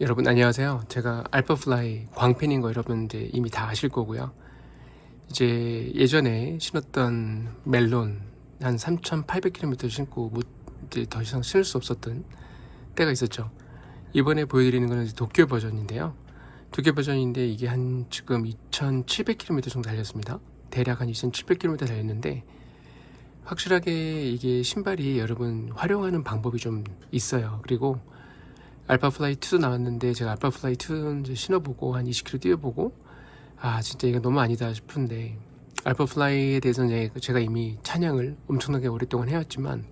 여러분 안녕하세요. 제가 알파플라이 광팬인 거 여러분 이제 이미 다 아실 거고요. 이제 예전에 신었던 멜론 한 3,800km 신고 못 이제 더 이상 신을 수 없었던 때가 있었죠. 이번에 보여드리는 거는 도쿄 버전인데요. 도쿄 버전인데 이게 한 지금 2,700km 정도 달렸습니다. 대략 한 2,700km 달렸는데 확실하게 이게 신발이 여러분 활용하는 방법이 좀 있어요. 그리고 알파플라이 2도 나왔는데 제가 알파플라이 2 이제 신어보고 한 20km 뛰어보고 아 진짜 이거 너무 아니다 싶은데 알파플라이에 대해서는 제가 이미 찬양을 엄청나게 오랫동안 해왔지만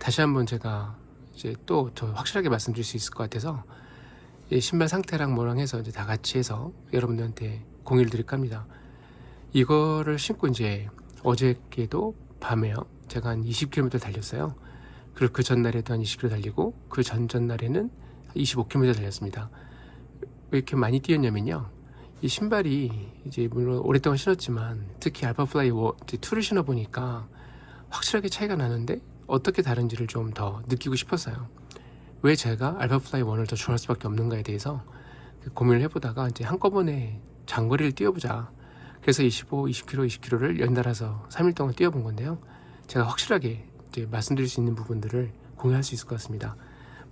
다시 한번 제가 이제 또 더 확실하게 말씀드릴 수 있을 것 같아서 이 신발 상태랑 뭐랑 해서 이제 다 같이 해서 여러분들한테 공유를 드릴까 합니다. 이거를 신고 이제 어저께도 밤에요. 제가 한 20km 달렸어요. 그리고 그 전날에도 한 20km 달리고 그 전전날에는 25km 달렸습니다. 왜 이렇게 많이 뛰었냐면요. 이 신발이 이제 물론 오랫동안 신었지만 특히 알파플라이 2를 신어 보니까 확실하게 차이가 나는데 어떻게 다른지를 좀 더 느끼고 싶었어요. 왜 제가 알파플라이 1을 더 좋아할 수밖에 없는가에 대해서 그 고민을 해보다가 이제 한꺼번에 장거리를 뛰어보자. 그래서 25, 20km, 20km를 연달아서 3일 동안 뛰어본 건데요. 제가 확실하게 이제 말씀드릴 수 있는 부분들을 공유할 수 있을 것 같습니다.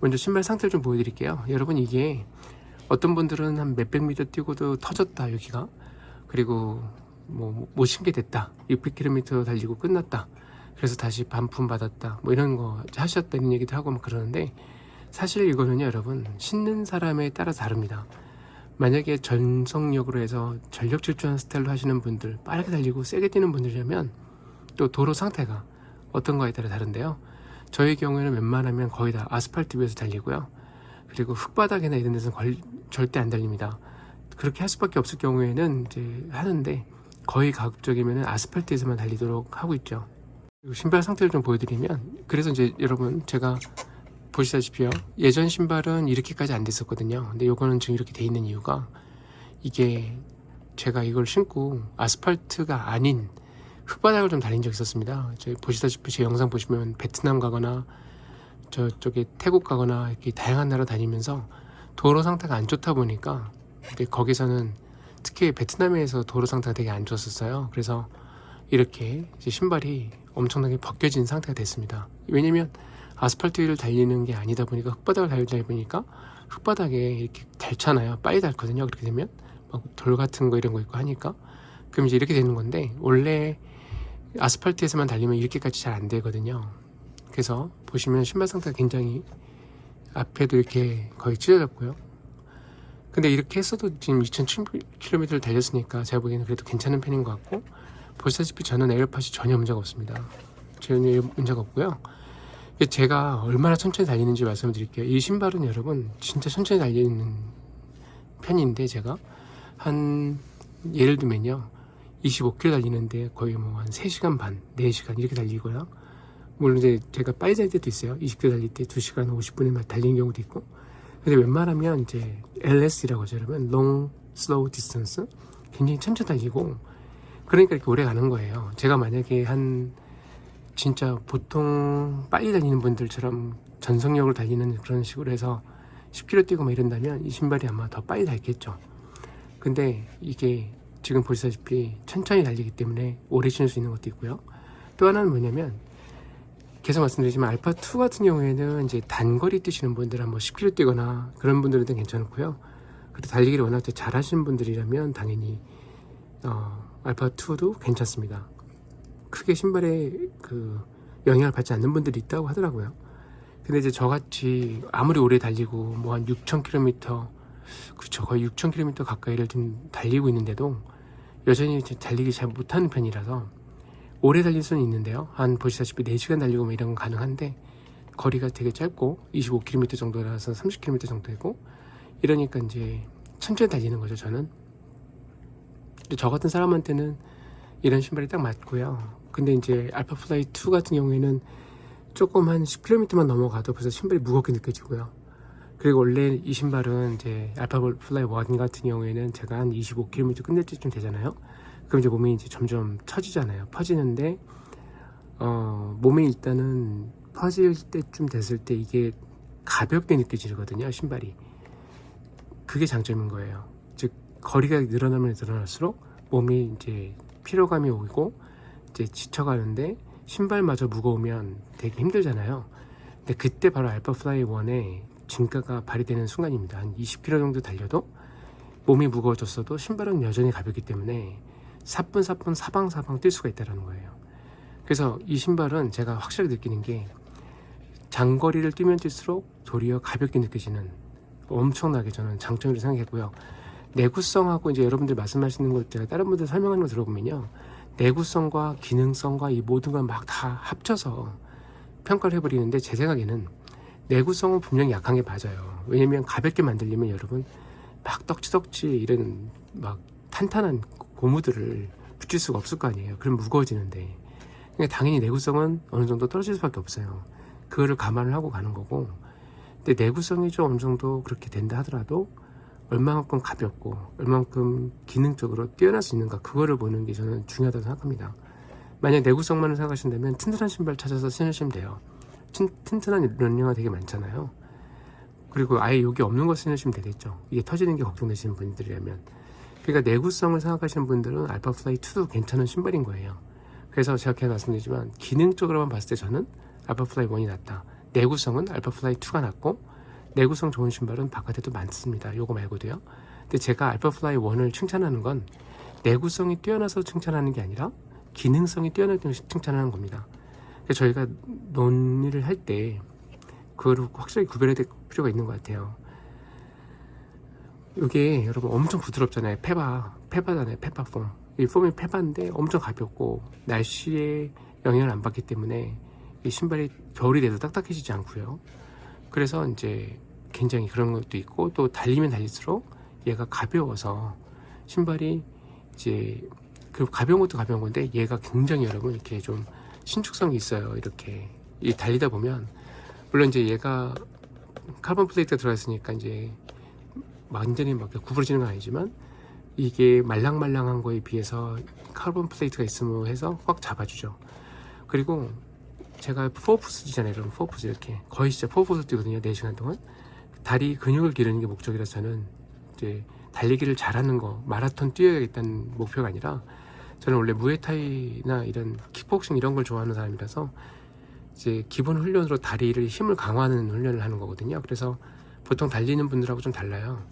먼저 신발 상태를 좀 보여드릴게요. 여러분 이게 어떤 분들은 한 몇백 미터 뛰고도 터졌다 여기가. 그리고 뭐 못 신게 됐다. 600km 달리고 끝났다. 그래서 다시 반품 받았다. 뭐 이런 거 하셨다는 얘기도 하고 막 그러는데 사실 이거는요 여러분 신는 사람에 따라 다릅니다. 만약에 전속력으로 해서 전력 질주하는 스타일로 하시는 분들 빠르게 달리고 세게 뛰는 분들이라면 또 도로 상태가 어떤 거에 따라 다른데요 저희 경우에는 웬만하면 거의 다 아스팔트 위에서 달리고요. 그리고 흙바닥이나 이런 데서는 걸- 절대 안 달립니다. 그렇게 할 수밖에 없을 경우에는 이제 하는데 거의 가급적이면 아스팔트에서만 달리도록 하고 있죠. 그리고 신발 상태를 좀 보여드리면 그래서 이제 여러분 제가 보시다시피요 예전 신발은 이렇게까지 안 됐었거든요. 근데 요거는 지금 이렇게 돼 있는 이유가 이게 제가 이걸 신고 아스팔트가 아닌 흙바닥을 좀 달린 적이 있었습니다. 저 보시다시피 제 영상 보시면 베트남 가거나 저쪽에 태국 가거나 이렇게 다양한 나라 다니면서 도로 상태가 안 좋다 보니까 거기서는 특히 베트남에서 도로 상태가 되게 안 좋았었어요. 그래서 이렇게 신발이 엄청나게 벗겨진 상태가 됐습니다. 왜냐면 아스팔트 위를 달리는 게 아니다 보니까 흙바닥을 달리다 보니까 흙바닥에 이렇게 닳잖아요. 빨리 닳거든요. 그렇게 되면 막 돌 같은 거 이런 거 있고 하니까 그럼 이제 이렇게 되는 건데 원래 아스팔트에서만 달리면 이렇게까지 잘 안 되거든요. 그래서 보시면 신발 상태가 굉장히 앞에도 이렇게 거의 찢어졌고요. 근데 이렇게 했어도 지금 2,000km를 달렸으니까 제가 보기에는 그래도 괜찮은 편인 것 같고 보시다시피 저는 에어팟이 전혀 문제가 없습니다. 전혀 문제가 없고요. 제가 얼마나 천천히 달리는지 말씀을 드릴게요. 이 신발은 여러분 진짜 천천히 달리는 편인데 제가 한 예를 들면요. 25km 달리는데 거의 뭐 한 3시간 반, 4시간 이렇게 달리고요. 물론 이제 제가 빨리 달릴 때도 있어요. 20km 달릴 때 2시간 50분에 막 달리는 경우도 있고. 근데 웬만하면 이제 LS라고 하죠. 여러분. Long Slow Distance. 굉장히 천천히 달리고. 그러니까 이렇게 오래 가는 거예요. 제가 만약에 한 진짜 보통 빨리 달리는 분들처럼 전속력으로 달리는 그런 식으로 해서 10km 뛰고 막 이런다면 이 신발이 아마 더 빨리 달겠죠. 근데 이게 지금 보시다시피 천천히 달리기 때문에 오래 신을 수 있는 것도 있고요. 또 하나는 뭐냐면 계속 말씀드리지만 알파 2 같은 경우에는 이제 단거리 뛰시는 분들 한뭐 10km 뛰거나 그런 분들은 괜찮고요. 그리고 달리기를 워낙 잘 하시는 분들이라면 당연히 어, 알파 2도 괜찮습니다. 크게 신발에 그 영향을 받지 않는 분들이 있다고 하더라고요. 근데 이제 저같이 아무리 오래 달리고 뭐 한 6,000km 그쵸 거의 6,000km 가까이를 좀 달리고 있는데도 여전히 달리기 잘 못하는 편이라서 오래 달릴 수는 있는데요. 한 보시다시피 4시간 달리고 뭐 이런 건 가능한데 거리가 되게 짧고 25km 정도라서 30km 정도이고 이러니까 이제 천천히 달리는 거죠 저는. 저 같은 사람한테는 이런 신발이 딱 맞고요. 근데 이제 알파플라이 2 같은 경우에는 조금 한 10km만 넘어가도 벌써 신발이 무겁게 느껴지고요. 그리고 원래 이 신발은 이제 알파 플라이 1 같은 경우에는 제가 한 25km 끝낼 때쯤 되잖아요. 그럼 이제 몸이 이제 점점 처지잖아요. 퍼지는데 어, 몸에 일단은 퍼질 때쯤 됐을 때 이게 가볍게 느껴지거든요. 신발이. 그게 장점인 거예요. 즉 거리가 늘어나면 늘어날수록 몸이 이제 피로감이 오고 이제 지쳐가는데 신발마저 무거우면 되게 힘들잖아요. 근데 그때 바로 알파 플라이 1의 진가가 발휘되는 순간입니다. 한 20km 정도 달려도 몸이 무거워졌어도 신발은 여전히 가볍기 때문에 사뿐사뿐 사방사방 뛸 수가 있다는 거예요. 그래서 이 신발은 제가 확실히 느끼는 게 장거리를 뛰면 뛸수록 도리어 가볍게 느껴지는 엄청나게 저는 장점이라고 생각했고요. 내구성하고 이제 여러분들 말씀하시는 것 제가 다른 분들 설명하는 거 들어보면요. 내구성과 기능성과 이 모든 걸 막 다 합쳐서 평가를 해버리는데 제 생각에는 내구성은 분명히 약한 게 맞아요. 왜냐면 가볍게 만들려면 여러분 막 떡지떡지 이런 막 탄탄한 고무들을 붙일 수가 없을 거 아니에요. 그럼 무거워지는데. 그러니까 당연히 내구성은 어느 정도 떨어질 수밖에 없어요. 그거를 감안을 하고 가는 거고. 근데 내구성이 좀 어느 정도 그렇게 된다 하더라도 얼마만큼 가볍고 얼마만큼 기능적으로 뛰어날 수 있는가 그거를 보는 게 저는 중요하다고 생각합니다. 만약 내구성만을 생각하신다면 튼튼한 신발 찾아서 신으시면 돼요. 튼, 튼튼한 런닝화 되게 많잖아요. 그리고 아예 여기 없는 거 신으시면 되겠죠. 이게 터지는 게 걱정되시는 분들이라면. 그러니까 내구성을 생각하시는 분들은 알파플라이 2도 괜찮은 신발인 거예요. 그래서 제가 계속 말씀드리지만 기능적으로만 봤을 때 저는 알파플라이 1이 낫다. 내구성은 알파플라이 2가 낫고 내구성 좋은 신발은 바깥에도 많습니다. 요거 말고도요. 근데 제가 알파플라이 1을 칭찬하는 건 내구성이 뛰어나서 칭찬하는 게 아니라 기능성이 때문에 칭찬하는 겁니다. 저희가 논의를 할 때 그거를 확실히 구별해야 될 필요가 있는 것 같아요. 이게 여러분 엄청 부드럽잖아요. 페바, 페바잖아요. 페바폼. 이 폼이 페바인데 엄청 가볍고 날씨에 영향을 안 받기 때문에 이 신발이 겨울이 돼도 딱딱해지지 않고요. 그래서 이제 굉장히 그런 것도 있고 또 달리면 달릴수록 얘가 가벼워서 신발이 이제 그 가벼운 것도 가벼운 건데 얘가 굉장히 여러분 이렇게 좀 신축성이 있어요. 이렇게 이 달리다 보면 물론 이제 얘가 카본 플레이트가 들어갔으니까 이제 완전히 막 구부러지는 건 아니지만 이게 말랑말랑한 거에 비해서 카본 플레이트가 있음으로 해서 꽉 잡아주죠. 그리고 제가 포푸스잖아요, 여러분. 포푸스 이렇게 거의 진짜 포푸스 뛰거든요, 4시간 동안. 다리 근육을 기르는 게 목적이라서 저는 이제 달리기를 잘하는 거, 마라톤 뛰어야겠다는 목표가 아니라 저는 원래 무에타이나 이런 킥복싱 이런 걸 좋아하는 사람이라서 이제 기본 훈련으로 다리를 힘을 강화하는 훈련을 하는 거거든요. 그래서 보통 달리는 분들하고 좀 달라요.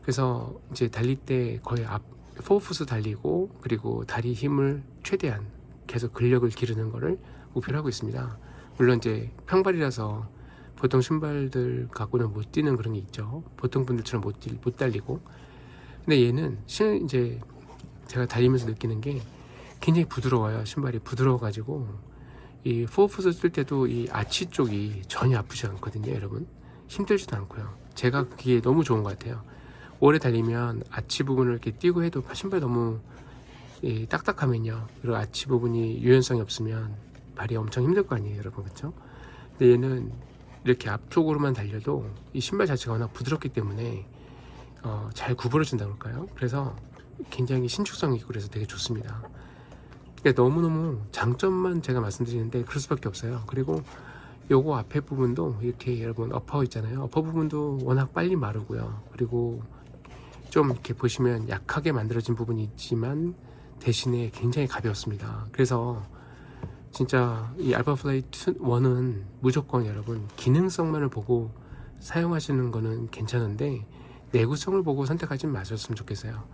그래서 이제 달릴 때 거의 앞 포푸스 달리고 그리고 다리 힘을 최대한 계속 근력을 기르는 거를 목표로 하고 있습니다. 물론 이제 평발이라서 보통 신발들 갖고는 못 뛰는 그런 게 있죠. 보통 분들처럼 못, 뛰, 못 달리고. 근데 얘는 신 이제 제가 달리면서 느끼는 게 굉장히 부드러워요. 신발이 부드러워가지고 이 포푸스 쓸 때도 이 아치 쪽이 전혀 아프지 않거든요, 여러분. 힘들지도 않고요. 제가 그게 너무 좋은 것 같아요. 오래 달리면 아치 부분을 이렇게 뛰고 해도 신발 너무 이 딱딱하면요. 그리고 아치 부분이 유연성이 없으면 발이 엄청 힘들 거 아니에요, 여러분. 그렇죠? 근데 얘는 이렇게 앞쪽으로만 달려도 이 신발 자체가 워낙 부드럽기 때문에 어, 잘 구부러진다 그럴까요? 그래서 굉장히 신축성이 있고 그래서 되게 좋습니다. 근데 너무너무 장점만 제가 말씀드리는데 그럴 수밖에 없어요. 그리고 요거 앞에 부분도 이렇게 여러분 어퍼 있잖아요. 어퍼 부분도 워낙 빨리 마르고요. 그리고 좀 이렇게 보시면 약하게 만들어진 부분이 있지만 대신에 굉장히 가볍습니다. 그래서 진짜 이 알파플라이 1은 무조건 여러분 기능성만을 보고 사용하시는 거는 괜찮은데 내구성을 보고 선택하지 마셨으면 좋겠어요.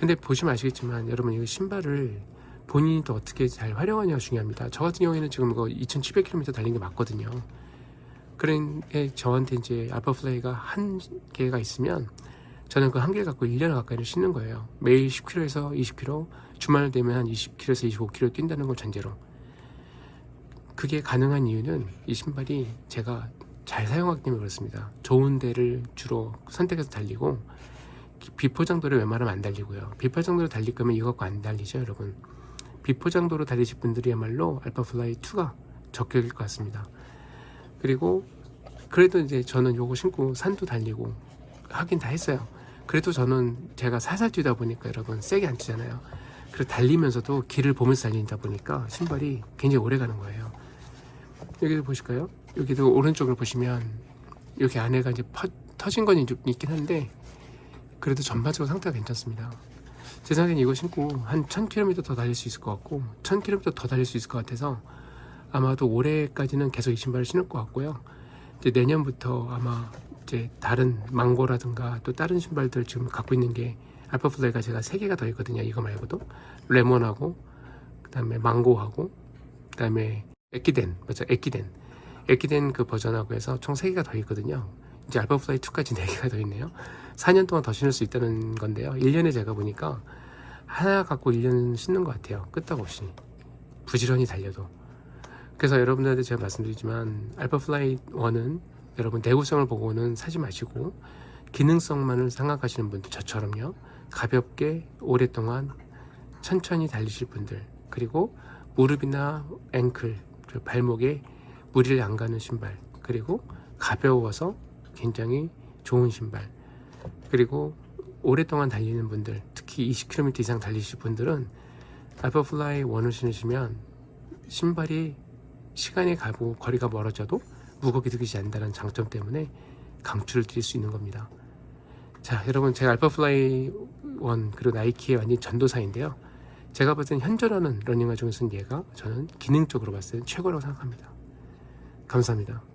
근데 보시면 아시겠지만 여러분 이 신발을 본인이 또 어떻게 잘 활용하냐가 중요합니다. 저 같은 경우에는 지금 이거 2700km 달린 게 맞거든요. 그런데 저한테 이제 알파플라이가 한 개가 있으면 저는 그 한 개를 갖고 1년 가까이를 신는 거예요. 매일 10km에서 20km, 주말 되면 한 20km에서 25km 뛴다는 걸 전제로. 그게 가능한 이유는 이 신발이 제가 잘 사용하기 때문에 그렇습니다. 좋은 데를 주로 선택해서 달리고 비포장도를 웬만하면 안 달리고요. 비포장도로 달릴 거면 이거 갖고 안 달리죠, 여러분. 비포장도로 달리실 분들이야말로 알파 플라이 2가 적격일 것 같습니다. 그리고 그래도 이제 저는 요거 신고 산도 달리고 하긴 다 했어요. 그래도 저는 제가 살살 뛰다 보니까 여러분 세게 안 뛰잖아요. 그리고 달리면서도 길을 보면서 달린다 보니까 신발이 굉장히 오래 가는 거예요. 여기도 보실까요? 여기도 오른쪽을 보시면 여기 안에가 이제 퍼, 터진 건좀 있긴 한데 그래도 전반적으로 상태가 괜찮습니다. 제 생각엔 이거 신고 한 1000km 더 달릴 수 있을 것 같고 1000km 더 달릴 수 있을 것 같아서 아마도 올해까지는 계속 이 신발을 신을 것 같고요. 이제 내년부터 아마 이제 다른 망고라든가 또 다른 신발들 지금 갖고 있는 게 알파플라이가 제가 세 개가 더 있거든요. 이거 말고도 레몬하고 그다음에 망고하고 그다음에 에키덴 맞죠? 에키덴 에키덴 그 버전하고 해서 총세 개가 더 있거든요. 이제 알파플라이 2까지 네 개가 더 있네요. 4년 동안 더 신을 수 있다는 건데요. 1년에 제가 보니까 하나 갖고 1년 신는 것 같아요. 끄떡없이 부지런히 달려도. 그래서 여러분들한테 제가 말씀드리지만 알파플라이 1은 여러분 내구성을 보고는 사지 마시고 기능성만을 생각하시는 분들 저처럼요 가볍게 오랫동안 천천히 달리실 분들 그리고 무릎이나 앵클 그 발목에 무리를 안 가는 신발 그리고 가벼워서 굉장히 좋은 신발 그리고 오랫동안 달리는 분들 특히 20km 이상 달리실 분들은 알파플라이 1을 신으시면 신발이 시간이 가고 거리가 멀어져도 무겁게 느끼지 않는다는 장점 때문에 강추를 드릴 수 있는 겁니다. 자, 여러분 제가 알파플라이 1 그리고 나이키의 완전 전도사인데요. 제가 봤을 땐 현존하는 러닝화 중에서는 얘가 저는 기능적으로 봤을 때 최고라고 생각합니다. 감사합니다.